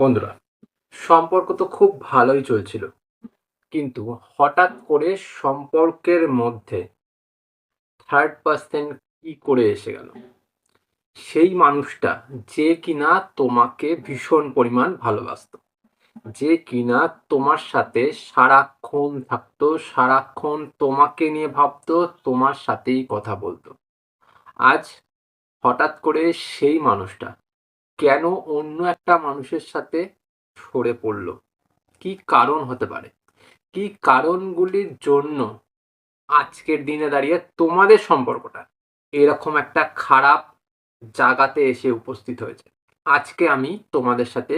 বন্ধুরা, সম্পর্ক তো খুব ভালোই চলছিল। কিন্তু হঠাৎ করে সম্পর্কের মধ্যে থার্ড পার্সন কি করে এসে গেল? সেই মানুষটা যে কিনা তোমাকে ভীষণ পরিমাণ ভালোবাসতো। যে কিনা তোমার সাথে সারাক্ষণ থাকতো, সারাক্ষণ তোমাকে নিয়ে ভাবতো, তোমার সাথেই কথা বলতো। আজ হঠাৎ করে সেই মানুষটা কেন অন্য একটা মানুষের সাথে সরে পড়ল? কি কারণ হতে পারে? কি কারণগুলির জন্য আজকের দিনে দাঁড়িয়ে তোমাদের সম্পর্কটা এরকম একটা খারাপ জায়গাতে এসে উপস্থিত হয়েছে? আজকে আমি তোমাদের সাথে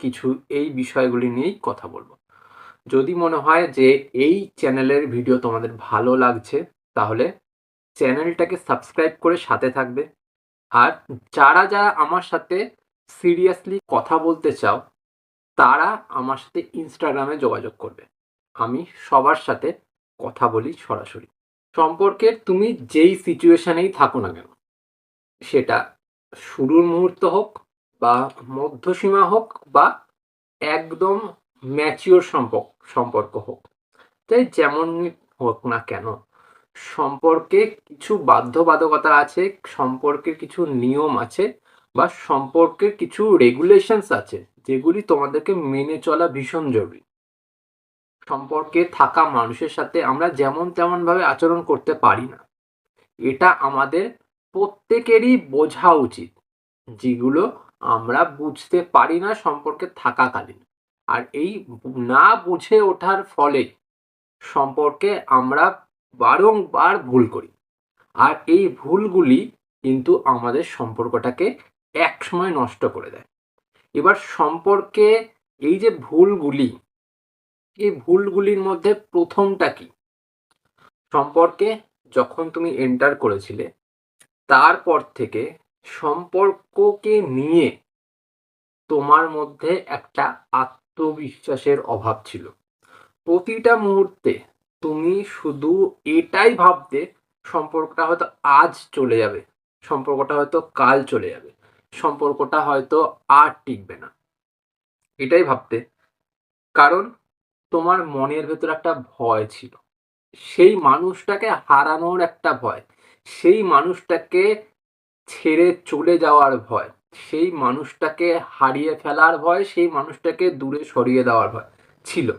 কিছু এই বিষয়গুলি নিয়েই কথা বলব। যদি মনে হয় যে এই চ্যানেলের ভিডিও তোমাদের ভালো লাগছে, তাহলে চ্যানেলটাকে সাবস্ক্রাইব করে সাথে থাকবে। আর যারা যারা আমার সাথে সিরিয়াসলি কথা বলতে চাও, তারা আমার সাথে ইনস্টাগ্রামে যোগাযোগ করবে। আমি সবার সাথে কথা বলি সরাসরি। সম্পর্কের তুমি যেই সিচুয়েশানেই থাকো না কেন, সেটা শুরুর মুহূর্ত হোক বা মধ্যসীমা হোক বা একদম ম্যাচিওর সম্পর্ক সম্পর্ক হোক। তাই যেমন হোক না কেন, সম্পর্কে কিছু বাধ্যবাধকতা আছে, সম্পর্কের কিছু নিয়ম আছে বা সম্পর্কের কিছু রেগুলেশনস আছে যেগুলি তোমাদেরকে মেনে চলা ভীষণ জরুরি। সম্পর্কে থাকা মানুষের সাথে আমরা যেমন তেমন ভাবে আচরণ করতে পারি না। এটা আমাদের প্রত্যেকেরই বোঝা উচিত, যেগুলো আমরা বুঝতে পারি না সম্পর্কে থাকাকালীন। আর এই না বুঝে ওঠার ফলে সম্পর্কে আমরা বারংবার ভুল করি। আর এই ভুলগুলি কিন্তু আমাদের সম্পর্কটাকে এক সময় নষ্ট করে দেয়। এবার সম্পর্কে এই যে ভুলগুলি, এই ভুলগুলির মধ্যে প্রথমটা কি? সম্পর্কে যখন তুমি এন্টার করেছিলে, তারপর থেকে সম্পর্ককে নিয়ে তোমার মধ্যে একটা আত্মবিশ্বাসের অভাব ছিল। প্রতিটা মুহূর্তে তুমি শুধু এটাই ভাবতে সম্পর্কটা হয়তো আজ চলে যাবে, সম্পর্কটা হয়তো কাল চলে যাবে। সম্পর্কটা হয়তো আর টিকবে না। এটাই ভাবতে। কারণ তোমার মনের ভেতর একটা ভয় ছিল। সেই মানুষটাকে হারানোর একটা ভয়। সেই মানুষটাকে ছেড়ে চলে যাওয়ার ভয়। সেই মানুষটাকে হারিয়ে ফেলার ভয়, সেই মানুষটাকে দূরে সরিয়ে দেওয়ার ভয় ছিল।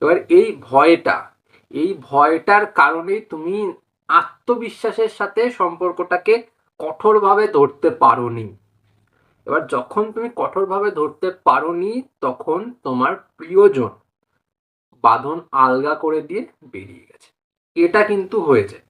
এবার এই ভয়টা, এই ভয়টার কারণেই তুমি আত্মবিশ্বাসের সাথে সম্পর্কটাকে কঠোরভাবে ধরতে পারোনি। এবার যখন তুমি কঠোরভাবে ধরতে পারোনি, তখন তোমার প্রিয়জন বাঁধন আলগা করে দিয়ে বেরিয়ে গেছে। এটা কিন্তু হয়েছে।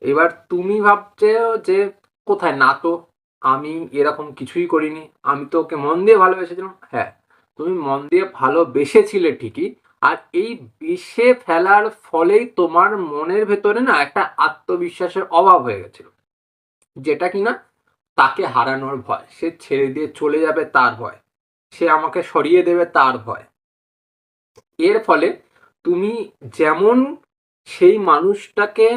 এবার তুমি ভাবছে যে, কোথায়? না তো, আমি এরকম কিছুই করিনি। আমি তো ওকে মন দিয়ে ভালোবেসেছিলাম। হ্যাঁ তুমি মন দিয়ে ভালোবেসেছিলে ঠিকই। আর এই বেশে ফেলার ফলেই তোমার মনের ভেতরে না একটা আত্মবিশ্বাসের অভাব হয়ে গেছিল। যেটা কিনা তাকে হারানোর ভয়। সে ছেড়ে দিয়ে চলে যাবে তার ভয়। সে আমাকে সরিয়ে দেবে তার ভয়। এর ফলে তুমি যেমন সেই মানুষটাকে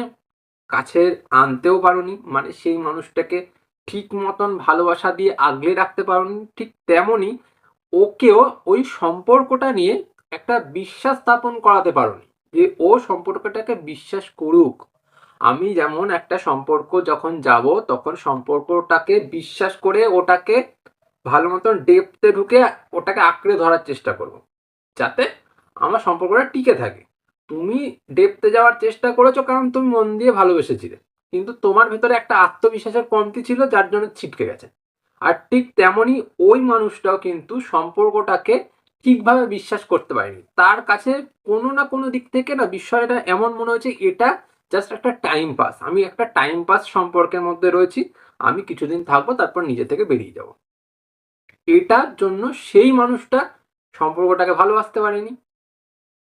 কাছে আনতেও পারোনি মানে সেই মানুষটাকে ঠিক মতন ভালোবাসা দিয়ে আগলে রাখতে পারোনি, ঠিক তেমনই ওকেও ওই সম্পর্কটা নিয়ে একটা বিশ্বাস স্থাপন করাতে পারোনি যে ও সম্পর্কটাকে বিশ্বাস করুক। আমি যেমন একটা সম্পর্ক যখন যাব, তখন সম্পর্কটাকে বিশ্বাস করে ওটাকে ভালো মতন ডেপতে ঢুকে ওটাকে আঁকড়ে ধরার চেষ্টা করব। যাতে আমার সম্পর্কটা টিকে থাকে। তুমি ডেপতে যাওয়ার চেষ্টা করেছ কারণ তুমি মন দিয়ে ভালোবেসেছিলে। কিন্তু তোমার ভেতরে একটা আত্মবিশ্বাসের কমতি ছিল যার জন্য ছিটকে গেছে। আর ঠিক তেমনই ওই মানুষটাও কিন্তু সম্পর্কটাকে ঠিকভাবে বিশ্বাস করতে পারেনি। তার কাছে কোনো না কোনো দিক থেকে না বিষয়টা এমন মনে হয়েছে, এটা জাস্ট একটা টাইম পাস আমি একটা টাইম পাস সম্পর্কের মধ্যে রয়েছি। আমি কিছুদিন থাকব, তারপর নিজে থেকে বেরিয়ে যাব। এটার জন্য সেই মানুষটা সম্পর্কটাকে ভালোবাসতে পারেনি।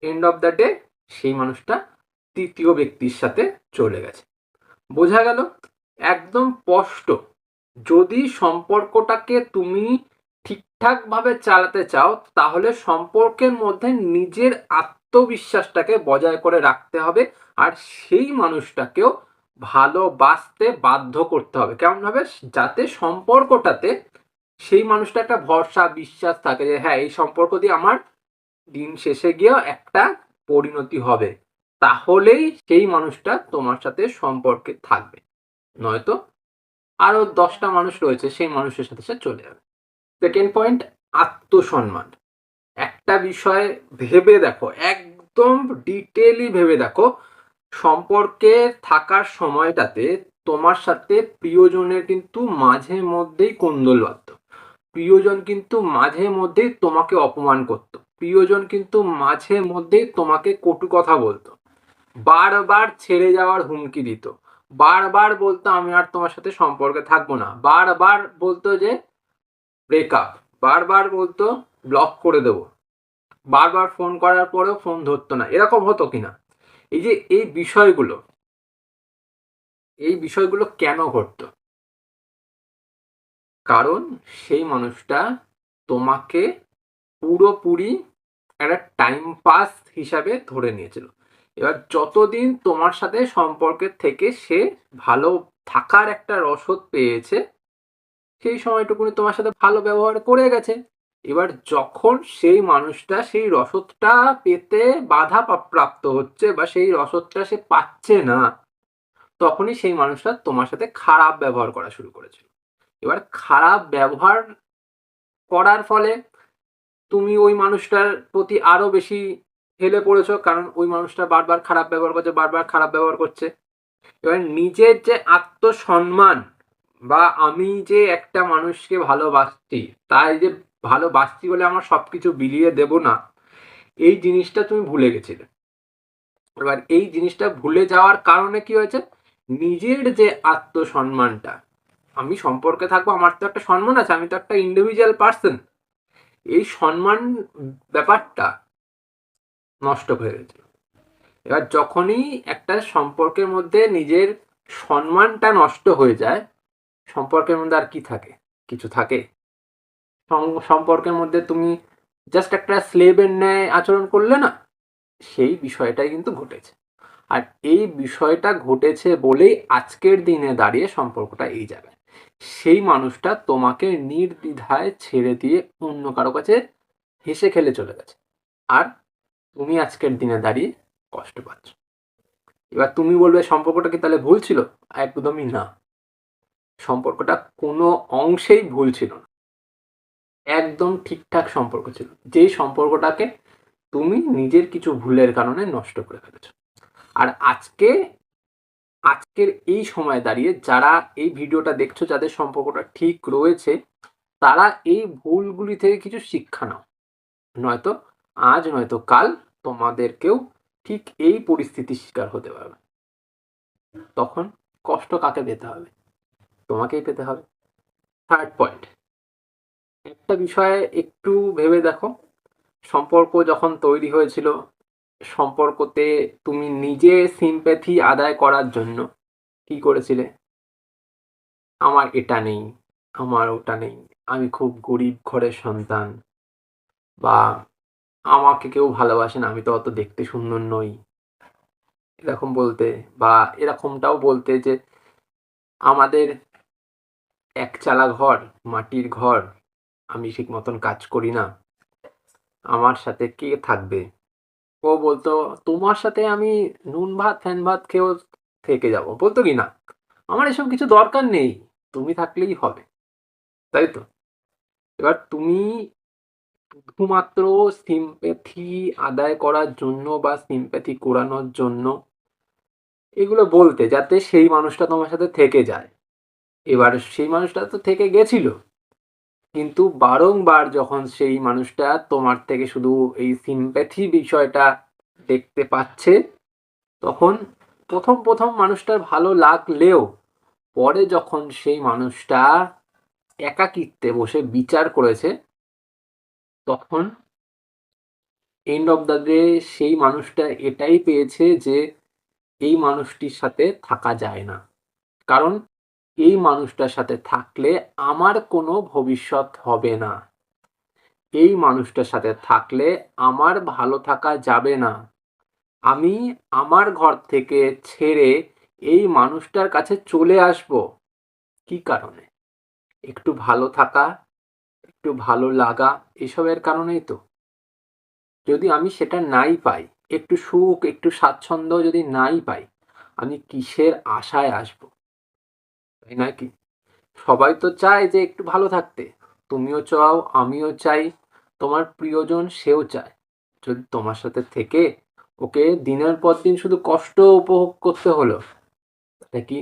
এন্ড অফ দ্য ডে সেই মানুষটা তৃতীয় ব্যক্তির সাথে চলে গেছে। বোঝা গেল, একদম স্পষ্ট। যদি সম্পর্কটাকে তুমি ঠিকঠাকভাবে চালাতে চাও, তাহলে সম্পর্কের মধ্যে নিজের আত্মবিশ্বাসটাকে বজায় করে রাখতে হবে আর সেই মানুষটাকেও ভালোবাসতে বাধ্য করতে হবে। কেমনভাবে? যাতে সম্পর্কটাতে সেই মানুষটা একটা ভরসা, বিশ্বাস থাকে যে হ্যাঁ এই সম্পর্ক দিয়ে আমার দিন শেষে গিয়েও একটা পরিণতি হবে। তাহলেই সেই মানুষটা তোমার সাথে সম্পর্কে থাকবে। নয়তো আরও দশটা মানুষ রয়েছে, সেই মানুষের সাথে সে চলে যাবে। সেকেন্ড পয়েন্ট আত্মসম্মান। একটা বিষয় ভেবে দেখো, একদম ডিটেলি ভেবে দেখো, সম্পর্কে থাকার সময়টাতে তোমার সাথে প্রিয়জনের কিন্তু মাঝে মধ্যেই কোন্দল বাধ্য প্রিয়জন কিন্তু মাঝে মধ্যেই তোমাকে অপমান করত। প্রিয়জন কিন্তু মাঝে মধ্যেই তোমাকে কটু কথা বলতো। বারবার ছেড়ে যাওয়ার হুমকি দিত। বারবার বলতো, আমি আর তোমার সাথে সম্পর্কে থাকব না। বারবার বলতো যে ব্রেকআপ বারবার বলতো ব্লক করে দেবো। বারবার ফোন করার পরেও ফোন ধরতো না। এরকম হতো কিনা? এই যে এই বিষয়গুলো এই বিষয়গুলো কেন ঘটতো? কারণ সেই মানুষটা তোমাকে পুরোপুরি একটা টাইম পাস হিসাবে ধরে নিয়েছিল। এবার যতদিন তোমার সাথে সম্পর্কের থেকে সে ভালো থাকার একটা রসদ পেয়েছে, সেই সময়টুকুনি তোমার সাথে ভালো ব্যবহার করে গেছে। এবার যখন সেই মানুষটা সেই রসদটা পেতে বাধা প্রাপ্ত হচ্ছে বা সেই রসদটা সে পাচ্ছে না, তখনই সেই মানুষটা তোমার সাথে খারাপ ব্যবহার করা শুরু করেছিল। এবার খারাপ ব্যবহার করার ফলে তুমি ওই মানুষটার প্রতি আরও বেশি হেলে পড়েছো, কারণ ওই মানুষটা বারবার খারাপ ব্যবহার করছে, বারবার খারাপ ব্যবহার করছে। এবার নিজের যে আত্মসম্মান বা আমি যে একটা মানুষকে ভালোবাসছি, তাই যে ভালোবাসছি বলে আমার সব কিছু বিলিয়ে দেব না। এই জিনিসটা তুমি ভুলে গেছিলে। এবার এই জিনিসটা ভুলে যাওয়ার কারণে কি হয়েছে? নিজের যে আত্মসম্মানটা, আমি সম্পর্কে থাকব, আমার তো একটা সম্মান আছে, আমি তো একটা ইন্ডিভিজুয়াল পার্সন এই সম্মান ব্যাপারটা নষ্ট হয়ে গেছে। এবার যখনই একটা সম্পর্কের মধ্যে নিজের সম্মানটা নষ্ট হয়ে যায়, সম্পর্কের মধ্যে আর কি থাকে? কিছু থাকে? সম্পর্কের মধ্যে তুমি জাস্ট একটা স্লেবের ন্যায় আচরণ করলে না, সেই বিষয়টাই কিন্তু ঘটেছে। আর এই বিষয়টা ঘটেছে বলেই আজকের দিনে দাঁড়িয়ে সম্পর্কটা এই জায়গায়। সেই মানুষটা তোমাকে নির্দ্বিধায় ছেড়ে দিয়ে অন্য কারও কাছে হেসে খেলে চলে গেছে। আর তুমি আজকের দিনে দাঁড়িয়ে কষ্ট পাচ্ছ। এবার তুমি বলবে, সম্পর্কটা কি তাহলে ভুল ছিল? একদমই না। সম্পর্কটা কোনো অংশেই ভুল ছিল না। একদম ঠিকঠাক সম্পর্ক ছিল। যেই সম্পর্কটাকে তুমি নিজের কিছু ভুলের কারণে নষ্ট করে ফেলেছো। আর আজকে, আজকের এই সময় দাঁড়িয়ে যারা এই ভিডিওটা দেখছ, যাদের সম্পর্কটা ঠিক রয়েছে, তারা এই ভুলগুলি থেকে কিছু শিক্ষা নাও। নয়তো আজ, নয়তো কাল তোমাদেরকেও ঠিক এই পরিস্থিতির শিকার হতে পারবে। তখন কষ্ট কাকে পেতে হবে? তোমাকেই পেতে হবে। থার্ড পয়েন্ট একটা বিষয়ে একটু ভেবে দেখো। সম্পর্ক যখন তৈরি হয়েছিল, সম্পর্কতে তুমি নিজে সিম্প্যাথি আদায় করার জন্য কি করেছিলে? আমার এটা নেই, আমার ওটা নেই, আমি খুব গরিব ঘরের সন্তান। বা আমাকে কেউ ভালোবাসে না, আমি তো অত দেখতে সুন্দর নই। এরকম বলতে, বা এরকমটাও বলতে যে আমাদের একচালা ঘর, মাটির ঘর আমি ঠিক মতন কাজ করি না। আমার সাথে কে থাকবে? ও বলতো, তোমার সাথে আমি নুন ভাত, ফ্যান ভাত খেয়েও থেকে যাব। বলতো কি না? আমার এসব কিছু দরকার নেই, তুমি থাকলেই হবে। তাই তো? এবার তুমি শুধুমাত্র সিম্প্যাথি আদায় করার জন্য বা সিম্প্যাথি করানোর জন্য এগুলো বলতে যাতে সেই মানুষটা তোমার সাথে থেকে যায়। এবার সেই মানুষটা তো থেকে গেছিল। কিন্তু বারংবার যখন সেই মানুষটা তোমার থেকে শুধু এই সিম্প্যাথি বিষয়টা দেখতে পাচ্ছে, তখন প্রথম প্রথম মানুষটার ভালো লাগলেও পরে যখন সেই মানুষটা একাকিত্বে বসে বিচার করেছে, তখন এন্ড অফ দ্য ডে সেই মানুষটা এটাই পেয়েছে যে এই মানুষটির সাথে থাকা যায় না। কারণ এই মানুষটার সাথে থাকলে আমার কোনো ভবিষ্যৎ হবে না। এই মানুষটার সাথে থাকলে আমার ভালো থাকা যাবে না। আমি আমার ঘর থেকে ছেড়ে এই মানুষটার কাছে চলে আসব। কি কারণে? একটু ভালো থাকা, একটু ভালো লাগা, এসবের কারণেই তো। যদি আমি সেটা নাই পাই, একটু সুখ, একটু স্বাচ্ছন্দ্য যদি নাই পাই, আমি কিসের আশায় আসব? তাই নয় কি? সবাই তো চায় যে একটু ভালো থাকতে। তুমিও চাও, আমিও চাই, তোমার প্রিয়জন সেও চায়। যদি তোমার সাথে থেকে ওকে দিনের পর দিন শুধু কষ্ট উপভোগ করতে হলো, তাহলে কি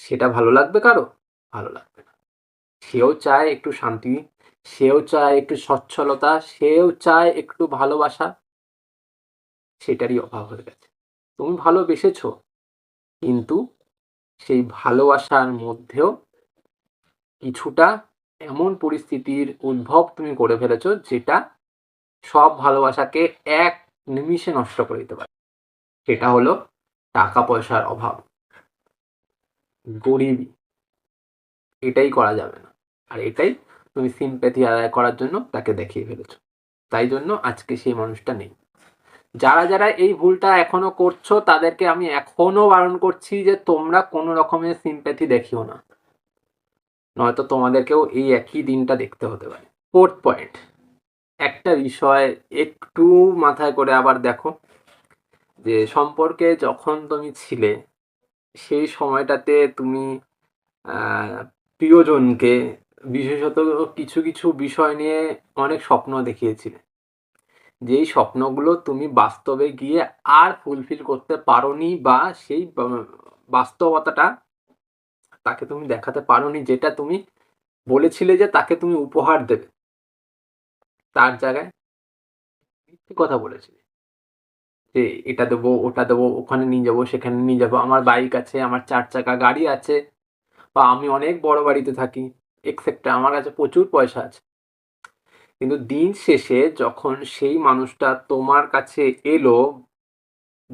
সেটা ভালো লাগবে কারও? ভালো লাগবে না। সেও চায় একটু শান্তি, সেও চায় একটু সচ্ছলতা, সেও চায় একটু ভালোবাসা। সেটারই অভাব হয়ে গেছে। তুমি ভালোবেসেছো, কিন্তু সেই ভালোবাসার মধ্যেও কিছুটা এমন পরিস্থিতির উদ্ভব তুমি করে ফেলেছো যেটা সব ভালোবাসাকে এক নিমিষে নষ্ট করে দিতে পারে। সেটা হলো টাকা পয়সার অভাব। গরিবি। এটাই করা যাবে না। আর এটাই তুমি সিম্প্যাথি আদায় করার জন্য তাকে দেখিয়ে ফেলেছো। তাই জন্য আজকে সেই মানুষটা নেই। যারা যারা এই ভুলটা এখনও করছ, তাদেরকে আমি এখনও বারণ করছি যে তোমরা কোনো রকমের সিম্প্যাথি দেখিও না। নয়তো তোমাদেরকেও এই একই দিনটা দেখতে হতে পারে। ফোর্থ পয়েন্ট একটা বিষয় একটু মাথায় করে আবার দেখো, যে সম্পর্কে যখন তুমি ছিলে, সেই সময়টাতে তুমি প্রিয়জনকে, বিশেষত কিছু কিছু বিষয় নিয়ে অনেক স্বপ্ন দেখিয়েছিলে। যেই স্বপ্নগুলো তুমি বাস্তবে গিয়ে আর ফুলফিল করতে পারোনি বা সেই বাস্তবতাটা তাকে তুমি দেখাতে পারোনি যেটা তুমি বলেছিলে যে তাকে তুমি উপহার দেবে। তার জায়গায় মিথ্যে কথা বলেছিলে যে এটা দেবো, ওটা দেবো, ওখানে নিয়ে যাব, সেখানে নিয়ে যাব, আমার বাইক আছে, আমার চার চাকা গাড়ি আছে বা আমি অনেক বড় বাড়িতে থাকি এক্সেপ্টটা আমার কাছে প্রচুর পয়সা আছে। কিন্তু দিন শেষে যখন সেই মানুষটা তোমার কাছে এলো,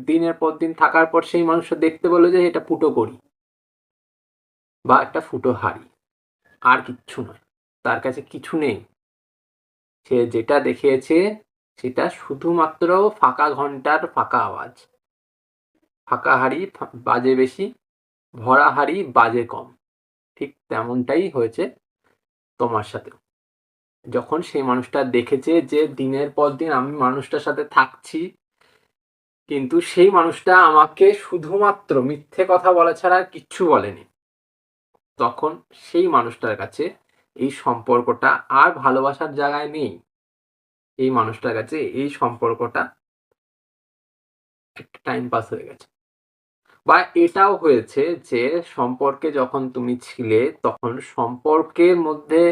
দিনের পর দিন থাকার পর সেই মানুষটা দেখতে বলল যে এটা ফুটো করি বা একটা ফুটো হাড়ি। আর কিচ্ছু নয়। তার কাছে কিছু নেই। সে যেটা দেখিয়েছে সেটা শুধুমাত্র ফাঁকা ঘণ্টার ফাঁকা আওয়াজ। ফাঁকা হাড়ি বাজে বেশি, ভরা হাড়ি বাজে কম। ঠিক তেমনটাই হয়েছে তোমার সাথে যখন সেই মানুষটা দেখেছে যে দিনের পর দিন আমি মানুষটার সাথে থাকছি, কিন্তু সেই মানুষটা আমাকে শুধুমাত্র মিথ্যে কথা বলা ছাড়া আর কিচ্ছু বলেনি, তখন সেই মানুষটার কাছে এই সম্পর্কটা আর ভালোবাসার জায়গায় নেই। এই মানুষটার কাছে এই সম্পর্কটা একটা টাইম পাস হয়ে গেছে। বা এটাও হয়েছে যে সম্পর্কে যখন তুমি ছিলে, তখন সম্পর্কের মধ্যে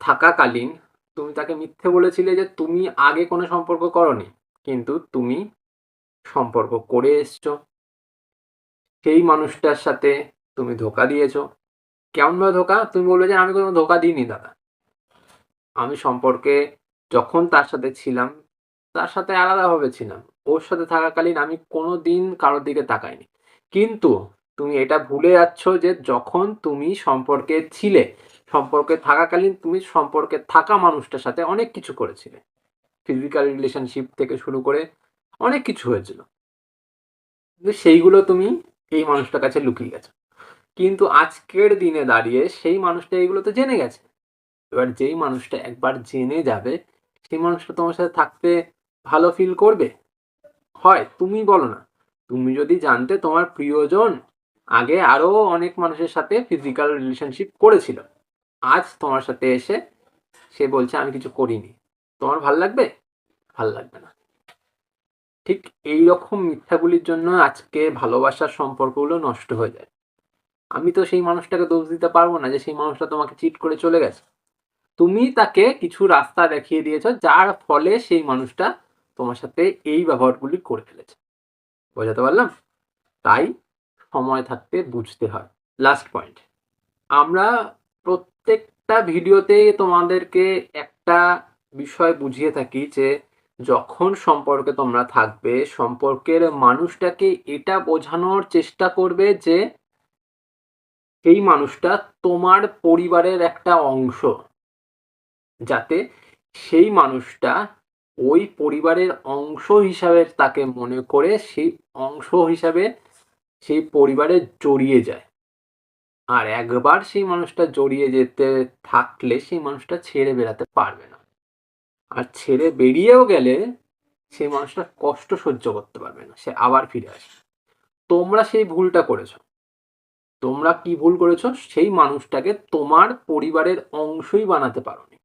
থাকাকালীন তুমি তাকে মিথ্যে বলেছিলে যে তুমি আগে কোনো সম্পর্ক করনি, কিন্তু তুমি সম্পর্ক করে এসছো। সেই মানুষটার সাথে তুমি ধোকা দিয়েছ। কেমন ভাবে ধোকা? তুমি বলবে যে আমি কোনো ধোকা দিইনি, দাদা। আমি সম্পর্কে যখন তার সাথে ছিলাম, তার সাথে আলাদাভাবে ছিলাম। ওর সাথে থাকাকালীন আমি কোনো দিন কারোর দিকে তাকাইনি। কিন্তু তুমি এটা ভুলে যাচ্ছ যে যখন তুমি সম্পর্কে ছিলে সম্পর্কে থাকাকালীন তুমি সম্পর্কে থাকা মানুষটার সাথে অনেক কিছু করেছিলে। ফিজিক্যাল রিলেশনশিপ থেকে শুরু করে অনেক কিছু হয়েছিল। সেইগুলো তুমি এই মানুষটার কাছে লুকিয়ে গেছো। কিন্তু আজকের দিনে দাঁড়িয়ে সেই মানুষটা এইগুলো তো জেনে গেছে। এবার যেই মানুষটা একবার জেনে যাবে, সেই মানুষটা তোমার সাথে থাকতে ভালো ফিল করবে? হয়, তুমি বলো না। তুমি যদি জানতে তোমার প্রিয়জন আগে আরও অনেক মানুষের সাথে ফিজিক্যাল রিলেশনশিপ করেছিল আজ তোমার সাথে এসে সে বলছে, আমি কিছু করিনি। তোমার ভালো লাগবে? ভালো লাগবে না। ঠিক এই রকম মিথ্যাগুলির জন্য আজকে ভালোবাসার সম্পর্কগুলো নষ্ট হয়ে যায়। আমি তো সেই মানুষটাকে দোষ দিতে পারব না যে সেই মানুষটা তোমাকে চিট করে চলে গেছে। তুমি তাকে কিছু রাস্তা দেখিয়ে দিয়েছ, যার ফলে সেই মানুষটা তোমার সাথে এই ব্যবহারগুলি করে ফেলেছে। বোঝাতে পারলাম? তাই সময় থাকতে বুঝতে হয়। লাস্ট পয়েন্ট আমরা প্রত্যেকটা ভিডিওতে তোমাদেরকে একটা বিষয় বুঝিয়ে থাকি যে যখন সম্পর্কে তোমরা থাকবে, সম্পর্কের মানুষটাকে এটা বোঝানোর চেষ্টা করবে যে এই মানুষটা তোমার পরিবারের একটা অংশ। যাতে সেই মানুষটা ওই পরিবারের অংশ হিসাবে তাকে মনে করে সেই অংশ হিসাবে সেই পরিবারে জড়িয়ে যায়। আর একবার সেই মানুষটা জড়িয়ে যেতে থাকলে সেই মানুষটা ছেড়ে বেরাতে পারবে না। আর ছেড়ে বেরিয়েও গেলে সেই মানুষটা কষ্ট সহ্য করতে পারবে না, সে আবার ফিরে আসবে। তোমরা সেই ভুলটা করেছ। তোমরা কি ভুল করেছ? সেই মানুষটাকে তোমার পরিবারের অংশই বানাতে পারোনি।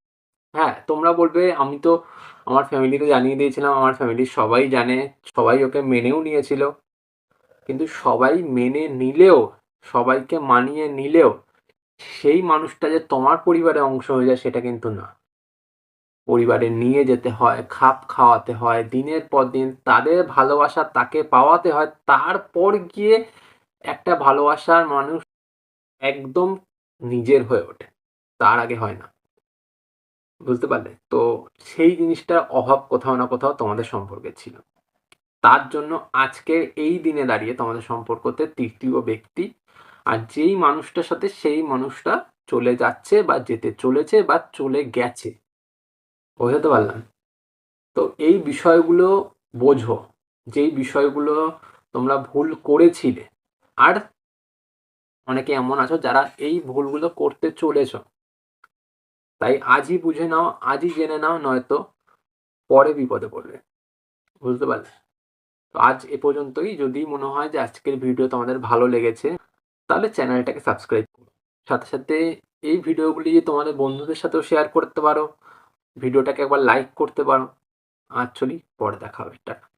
হ্যাঁ তোমরা বলবে, আমি তো আমার ফ্যামিলিকে জানিয়ে দিয়েছিলাম, আমার ফ্যামিলির সবাই জানে, সবাই ওকে মেনেও নিয়েছিল। কিন্তু সবাই মেনে নিলেও সবাইকে মানিয়ে নিলেও সেই মানুষটা যে তোমার পরিবারের অংশ হয়ে যায় সেটা কিন্তু না। পরিবারে নিয়ে যেতে হয়, খাপ খাওয়াতে হয়, দিনের পর দিন তাদের ভালোবাসা তাকে পাওয়াতে হয়, তারপর গিয়ে একটা ভালোবাসার মানুষ একদম নিজের হয়ে ওঠে, তার আগে হয় না। বুঝতে পারলে? তো সেই জিনিসটার অভাব কোথাও না কোথাও তোমাদের সম্পর্কে ছিল। তার জন্য আজকে এই দিনে দাঁড়িয়ে তোমাদের সম্পর্কতে তৃতীয় ব্যক্তি আর যেই মানুষটার সাথে সেই মানুষটা চলে যাচ্ছে বা যেতে চলেছে বা চলে গেছে, বোঝাতে পারলাম? তো এই বিষয়গুলো বোঝো, যেই বিষয়গুলো তোমরা ভুল করেছিলে। আর অনেকে এমন আছো যারা এই ভুলগুলো করতে চলেছ। তাই আজই বুঝে নাও, আজই জেনে নাও, নয়তো পরে বিপদে পড়বে। বুঝতে পারলে? তো আজ এ পর্যন্তই। যদি মনে হয় যে আজকের ভিডিও তোমাদের ভালো লেগেছে তাহলে চ্যানেলটাকে সাবস্ক্রাইব করো। সাথে সাথে এই ভিডিওগুলি তোমাদের বন্ধুদের সাথেও শেয়ার করতে পারো। ভিডিওটাকে একবার লাইক করতে পারো। আর চলি, পরে দেখা হবে। টাটা।